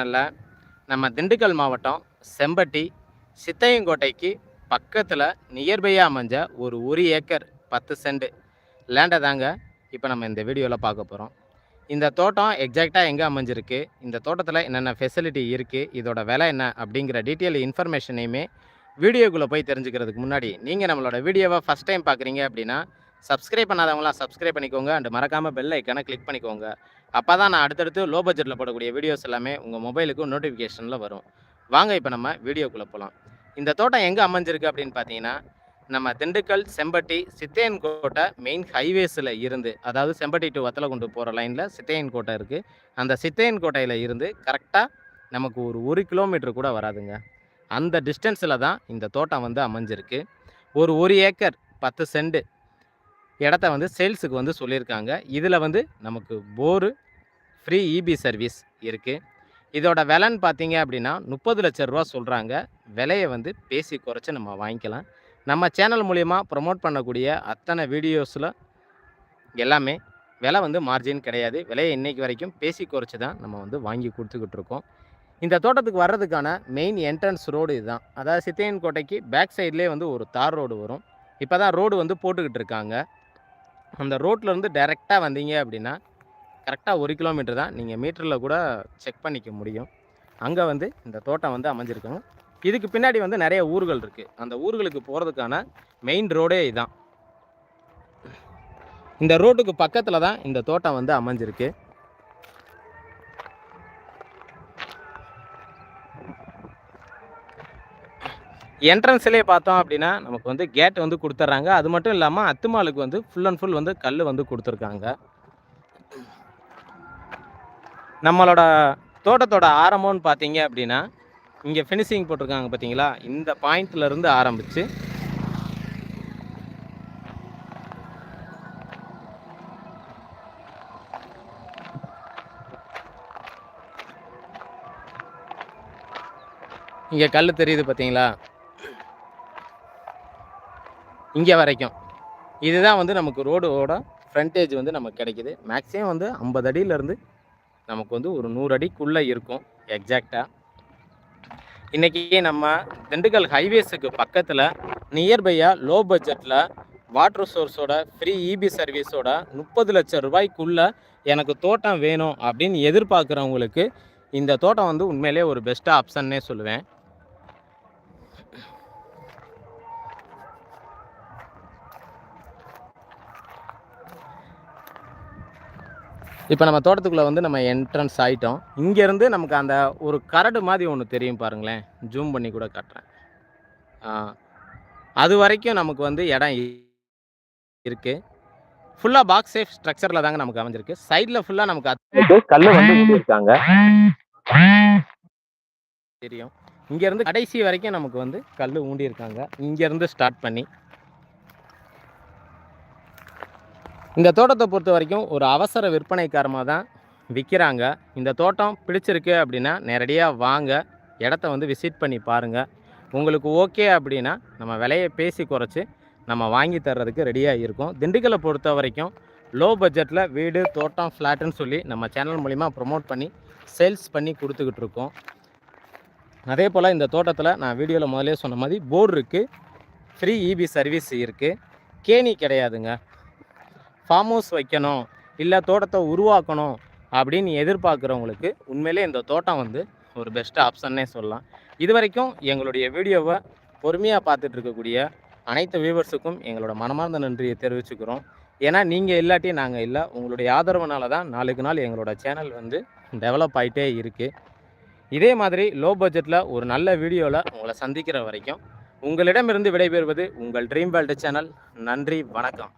நல்ல. நம்ம திண்டுக்கல் மாவட்டம் செம்பட்டி சித்தையங்கோட்டைக்கு பக்கத்தில் நியர்பையாக அமைஞ்ச ஒரு ஒரு ஏக்கர் பத்து சென்ட் லேண்டை தாங்க இப்போ நம்ம இந்த வீடியோவில் பார்க்க போகிறோம் இந்த தோட்டம் எக்ஸாக்டாக எங்கே அமைஞ்சிருக்கு? இந்த தோட்டத்தில் என்னென்ன ஃபெசிலிட்டி இருக்குது இதோட விலை என்ன? அப்படிங்கிற டீட்டெயில் இன்ஃபர்மேஷனையுமே வீடியோக்குள்ளே போய் தெரிஞ்சுக்கிறதுக்கு முன்னாடி நீங்கள் நம்மளோட வீடியோவை ஃபஸ்ட் டைம் பார்க்குறீங்க அப்படின்னா சப்ஸ்கிரைப் பண்ணாதவங்களாம் சப்ஸ்கிரைப் பண்ணிக்கோங்க. அண்ட் மறக்காமல் பெல் ஐக்கானை கிளிக் பண்ணிக்கோங்க. அப்போ தான் நான் அடுத்தடுத்து லோ பட்ஜெட்டில் போடக்கூடிய வீடியோஸ் எல்லாமே உங்கள் மொபைலுக்கு நோட்டிஃபிகேஷனில் வரும். வாங்க இப்போ நம்ம வீடியோக்குள்ளே போகலாம் இந்த தோட்டம் எங்கே அமைஞ்சிருக்கு அப்படின்னு பார்த்தீங்கன்னா நம்ம திண்டுக்கல் செம்பட்டி சித்தையன்கோட்டை மெயின் ஹைவேஸில் இருந்து அதாவது செம்பட்டி டு வத்தலகுண்டு போகிற லைனில் சித்தையன் கோட்டை இருக்குது அந்த சித்தையன் கோட்டையில் இருந்து கரெக்டாக நமக்கு ஒரு ஒரு கிலோமீட்டர் கூட வராதுங்க. அந்த டிஸ்டன்ஸில் தான் இந்த தோட்டம் வந்து அமைஞ்சிருக்கு. ஒரு ஒரு ஏக்கர் பத்து சென்ட் இடத்த வந்து சேல்ஸுக்கு வந்து சொல்லியிருக்காங்க. இதில் வந்து நமக்கு போரு ஃப்ரீ இபி சர்வீஸ் இருக்குது இதோட விலைன்னு பார்த்தீங்க அப்படின்னா முப்பது லட்ச ரூபா சொல்கிறாங்க விலையை வந்து பேசி குறைச்சி நம்ம வாங்கிக்கலாம். நம்ம சேனல் மூலிமா ப்ரமோட் பண்ணக்கூடிய அத்தனை வீடியோஸில் எல்லாமே விலை வந்து மார்ஜின் கிடையாது. விலையை இன்றைக்கி வரைக்கும் பேசி குறைச்சி தான் நம்ம வந்து வாங்கி கொடுத்துக்கிட்டு இருக்கோம். இந்த தோட்டத்துக்கு வர்றதுக்கான மெயின் என்ட்ரன்ஸ் ரோடு இதுதான். அதாவது சித்தையன் கோட்டைக்கு பேக் சைட்லேயே வந்து ஒரு தார் ரோடு வரும். இப்போ தான் ரோடு வந்து போட்டுக்கிட்டு இருக்காங்க. அந்த ரோட்டில் இருந்து டைரெக்டாக வந்தீங்க அப்படின்னா கரெக்டாக ஒரு கிலோமீட்டர் தான் நீங்கள் மீட்டரில் கூட செக் பண்ணிக்க முடியும். அங்கே வந்து இந்த தோட்டம் வந்து அமைஞ்சிருக்கும் இதுக்கு பின்னாடி வந்து நிறைய ஊர்கள் இருக்குது அந்த ஊர்களுக்கு போகிறதுக்கான மெயின் ரோடே இதுதான் இந்த ரோட்டுக்கு பக்கத்தில் தான் இந்த தோட்டம் வந்து அமைஞ்சிருக்கு. என்ட்ரன்ஸ்லேயே பார்த்தோம் அப்படின்னா நமக்கு வந்து கேட் வந்து கொடுத்துட்றாங்க அது மட்டும் இல்லாமல் அத்துமாலுக்கு வந்து ஃபுல் அண்ட் ஃபுல் வந்து கல் வந்து கொடுத்துருக்காங்க. நம்மளோட தோட்டத்தோட ஆரம்பம்னு பார்த்தீங்க அப்படின்னா இங்கே ஃபினிஷிங் போட்டிருக்காங்க பார்த்தீங்களா? இந்த பாயிண்ட்லேருந்து ஆரம்பித்து இங்கே கல் தெரியுது பார்த்தீங்களா? இங்கே வரைக்கும். இதுதான் வந்து நமக்கு ரோடோட ஃப்ரண்டேஜ் வந்து நமக்கு கிடைக்கிது. மேக்ஸிமம் வந்து ஐம்பது அடியிலேருந்து நமக்கு வந்து ஒரு நூறு அடிக்குள்ளே இருக்கும் எக்ஸாக்டாக இன்றைக்கி நம்ம திண்டுக்கல் ஹைவேஸுக்கு பக்கத்தில் நியர்பையாக லோ பட்ஜெட்டில் வாட்டர் சோர்ஸோட ஃப்ரீ இபி சர்வீஸோட முப்பது லட்சம் ரூபாய்க்குள்ளே எனக்கு தோட்டம் வேணும் அப்படின்னு எதிர்பார்க்குறவங்களுக்கு இந்த தோட்டம் வந்து உண்மையிலே ஒரு பெஸ்ட்டாக ஆப்ஷன்னே சொல்லுவேன். இப்போ நம்ம தோட்டத்துக்குள்ளே வந்து நம்ம என்ட்ரன்ஸ் ஆகிட்டோம் இங்கேருந்து நமக்கு அந்த ஒரு கரடு மாதிரி ஒன்று தெரியும் பாருங்களேன். ஜூம் பண்ணி கூட காட்டுறேன். அது வரைக்கும் நமக்கு வந்து இடம் இருக்குது ஃபுல்லாக பாக்ஸ் சேஃப் ஸ்ட்ரக்சரில் தாங்க நமக்கு அமைஞ்சிருக்கு. சைடில் ஃபுல்லாக நமக்கு கல் வந்து இருக்காங்க தெரியும். இங்கேருந்து கடைசி வரைக்கும் நமக்கு வந்து கல் ஊண்டி இருக்காங்க இங்கேருந்து ஸ்டார்ட் பண்ணி இந்த தோட்டத்தை பொறுத்த வரைக்கும் ஒரு அவசர விற்பனைக்காரமாக தான் விற்கிறாங்க இந்த தோட்டம் பிடிச்சிருக்கு அப்படின்னா நேரடியாக வாங்க இடத்த வந்து விசிட் பண்ணி பாருங்கள் உங்களுக்கு ஓகே அப்படின்னா நம்ம விலையை பேசி குறைச்சி நம்ம வாங்கி தர்றதுக்கு ரெடியாக இருக்கும். திண்டுக்கலை பொறுத்த வரைக்கும் லோ பட்ஜெட்டில் வீடு தோட்டம் ஃப்ளாட்டுன்னு சொல்லி நம்ம சேனல் மூலிமா ப்ரொமோட் பண்ணி சேல்ஸ் பண்ணி கொடுத்துக்கிட்டு இருக்கோம். அதே போல் இந்த தோட்டத்தில் நான் வீடியோவில் முதலே சொன்ன மாதிரி போர் இருக்குது ஃப்ரீ இபி சர்வீஸ் இருக்குது கேணி கிடையாதுங்க. ஃபார்ம் ஹவுஸ் வைக்கணும் இல்லை தோட்டத்தை உருவாக்கணும் அப்படின்னு எதிர்பார்க்குறவங்களுக்கு உண்மையிலே இந்த தோட்டம் வந்து ஒரு பெஸ்ட் ஆப்ஷன்னே சொல்லலாம். இது வரைக்கும் எங்களுடைய வீடியோவை பொறுமையாக பார்த்துட்டு இருக்கக்கூடிய அனைத்து வியூவர்ஸுக்கும் எங்களோட மனமார்ந்த நன்றியை தெரிவிச்சுக்கிறோம். ஏன்னா நீங்கள் இல்லாட்டி நாங்கள் இல்லை. உங்களுடைய ஆதரவுனால தான் நாளுக்கு நாள் எங்களோட சேனல் வந்து டெவலப் ஆகிட்டே இருக்குது இதே மாதிரி லோ பட்ஜெட்டில் ஒரு நல்ல வீடியோவில் உங்களை சந்திக்கிற வரைக்கும் உங்களிடமிருந்து விடைபெறுவது உங்கள் ட்ரீம் வேர்ல்டு சேனல் நன்றி வணக்கம்.